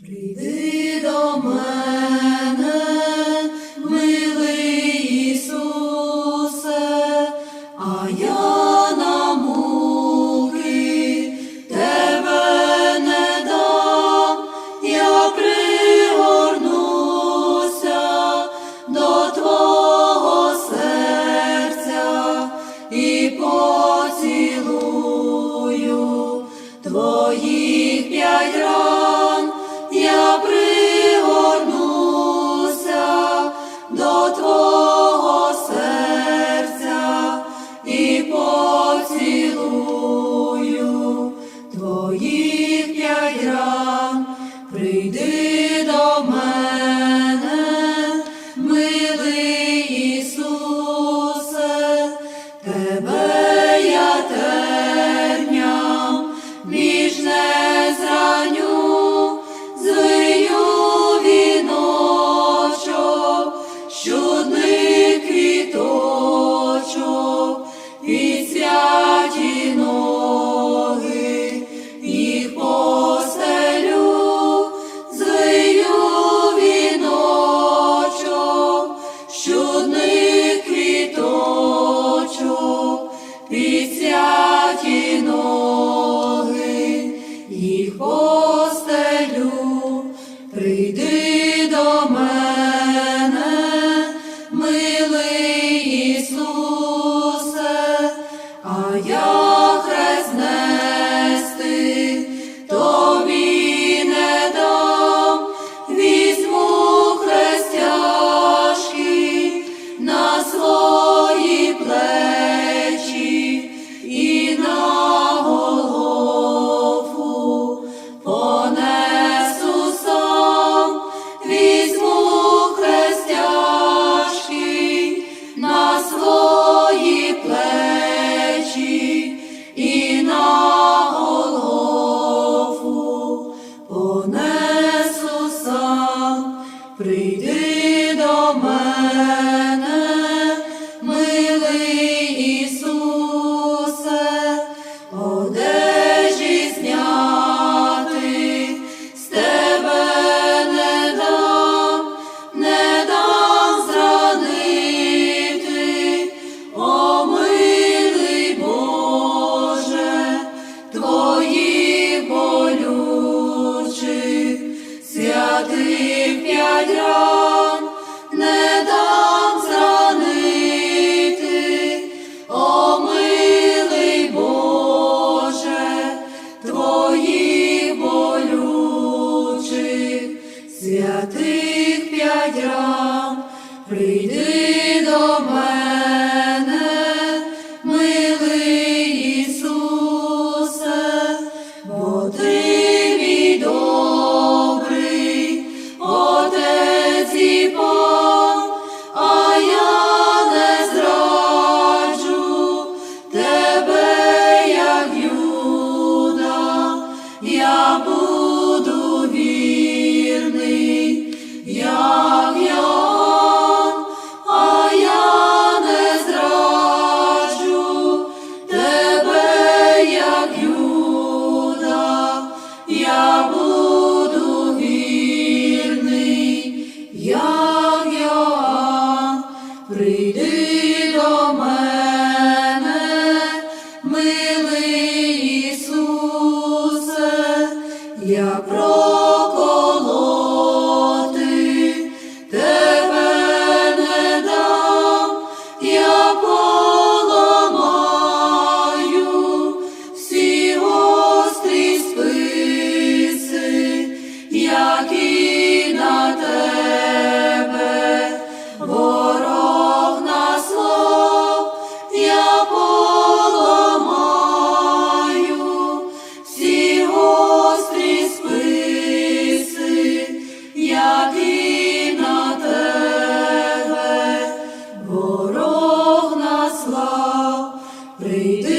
Прийди до мене. your my. Aprenda. п'ять ран не дам зранити, твоїх болючих, святих п'ять ран прийди до мене. Я про made